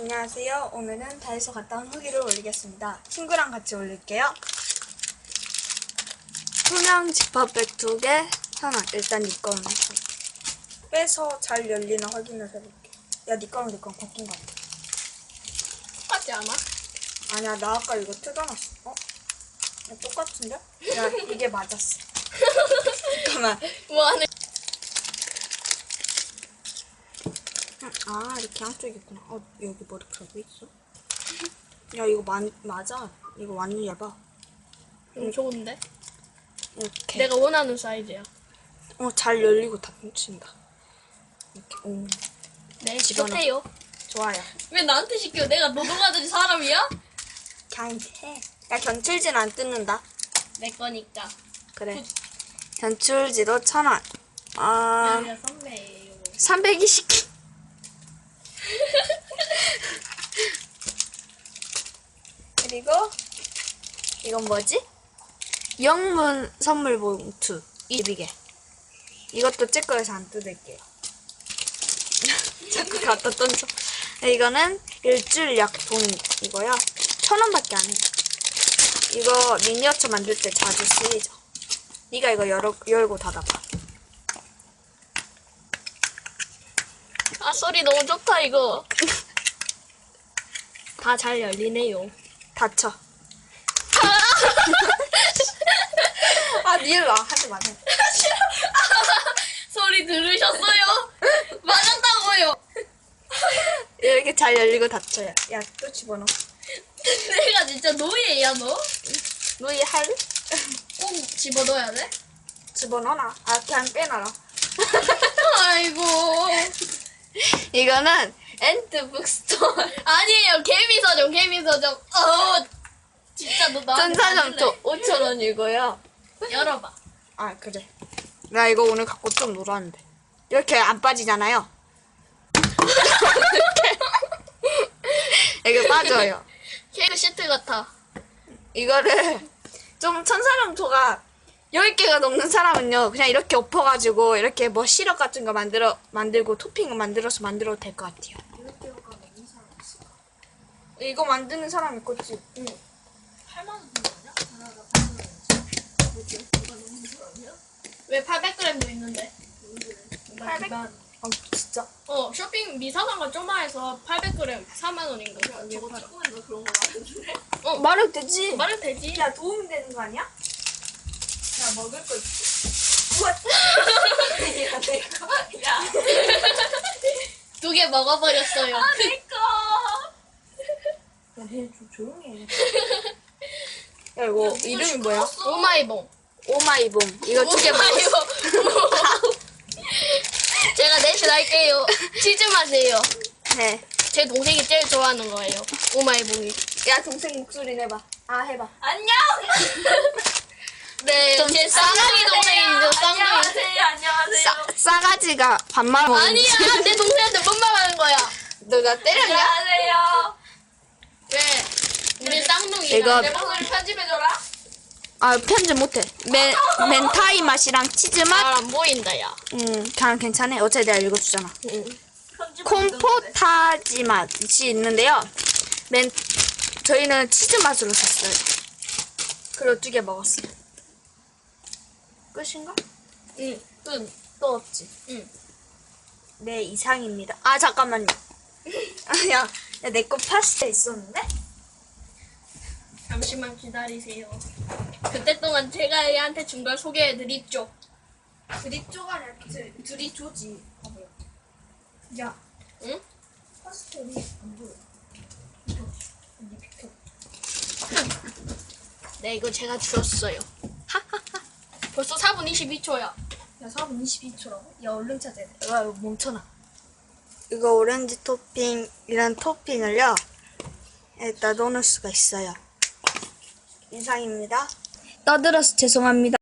안녕하세요. 오늘은 다이소 갔다 온 후기를 올리겠습니다. 친구랑 같이 올릴게요. 투명 지퍼백 두 개, 하나. 일단 네 거는 빼서 잘 열리나 확인을 해볼게. 야, 네 거랑 내 거랑 바뀐 것 같아. 똑같지 않아? 아니야, 나 아까 이거 뜯어놨어. 어? 야, 똑같은데? 야, 이게 맞았어. 잠깐만. 뭐 하는? 아, 이렇게 양쪽이 있구나. 어, 여기 머리카락이 있어? 야, 이거 마, 맞아. 이거 완전 얇아. 음, 좋은데? 이렇게. 내가 원하는 사이즈야. 어, 잘 열리고 다 뭉친다. 이렇게, 오, 네, 집어넣어. 시급해요. 좋아요. 왜 나한테 시켜? 내가 노동하던 사람이야? 그냥 이제 해. 야, 견출지는 안 뜯는다. 내 거니까. 그래. 견출지도 천 원. 아, 선배예요. 320개. 그리고, 이건 뭐지? 영문 선물 봉투. 2개. 이것도 제 거에서 안 뜯을게요. 자꾸 갖다 던져. 이거는 일주일 약통이고요. 천 원밖에 안 해요. 이거 미니어처 만들 때 자주 쓰이죠. 네가 이거 열어, 열고 닫아봐. 아 소리 너무 좋다 이거. 다 잘 열리네요. 닫혀. 아, 니엘라 하지 마. 소리 들으셨어요? 맞았다고요. 이렇게 잘 열리고 닫혀요. 야, 또 집어넣어. 내가 진짜 노예야 너? 너희 할? 꼭 집어넣어야 돼? 집어넣어놔. 아, 그냥 빼놔라. 아이고. 이거는 엔트 북스토어. 아니에요 개미 서점 개미 서점. 어 진짜 너 나한테 전사점도 5,000원이고요. 맞을래? 열어봐. 아, 그래. 나 이거 오늘 갖고 좀 놀았는데. 이렇게 안 빠지잖아요. 이게 빠져요. 케이크 시트 같아. 이거를 좀 천사령토가 10개가 넘는 사람은요 그냥 이렇게 엎어가지고 이렇게 뭐 시럽 같은 거 만들어 만들고 토핑 만들어서 만들어도 될 것 같아요 이거 만드는 사람 있겠지 응. 8만 원 든거 아니야? 하나가 8만 원이지. 왜 800g도 있는데? 800? 아 진짜 어 쇼핑 미사상가 쪼마에서 800g 4만 원인 거. 저거 축구에서 그런 거 말해주네. 어 말해도 되지 말은 되지. 야 도움이 되는 거 아니야? 야 먹을 거 있지 우와 야, 내 거 야, 두 개 먹어버렸어요. 내 거. 야쟤좀 조용히 해 야 이거 이름이 뭐야? 오마이봉. 오마이봉 이거 두개 오마이봉. 제가 대신 할게요. 치즈 맛이에요. 네. 제 동생이 제일 좋아하는 거예요. 오마이봉이. 야 동생 목소리 내봐 아 해봐 안녕. 네, 좀 제 쌍둥이 동생이죠. 쌍둥이. 안녕하세요. 안녕하세요. 싸, 싸가지가 반말 먹는 아니야, 내 동생한테 뭔 말하는 거야? 너가 때렸냐? 안녕하세요. 왜? 우리 쌍둥이. 이거- 내 목소리 편집해줘라. 아 편집 못해 멘, 멘타이 맛이랑 치즈 맛? 잘안 보인다, 야. 음 그냥 괜찮아 어차피 내가 읽어주잖아 콤포타지 맛이 있는데요 멘 저희는 치즈 맛으로 샀어요 그리고 두 개 먹었어요 끝인가? 응, 끝. 또 없지 응. 네 이상입니다 아 잠깐만요 아야 내 거 파스타 있었는데? 잠시만 기다리세요. 그때 동안 제가 얘한테 준 걸 소개해 드립죠. 드립조가 아니라 드, 드립조지 봐봐요 야 응? 파스텔이 안 보여. 언니 비켜. 네, 이거 제가 주었어요. 벌써 4분 22초야. 야, 4분 22초라고? 야, 얼른 찾아야 돼. 야, 이거 멈춰놔. 이거 오렌지 토핑이란 토핑을요, 여기다 넣을 수가 있어요. 이상입니다. 떠들어서 죄송합니다.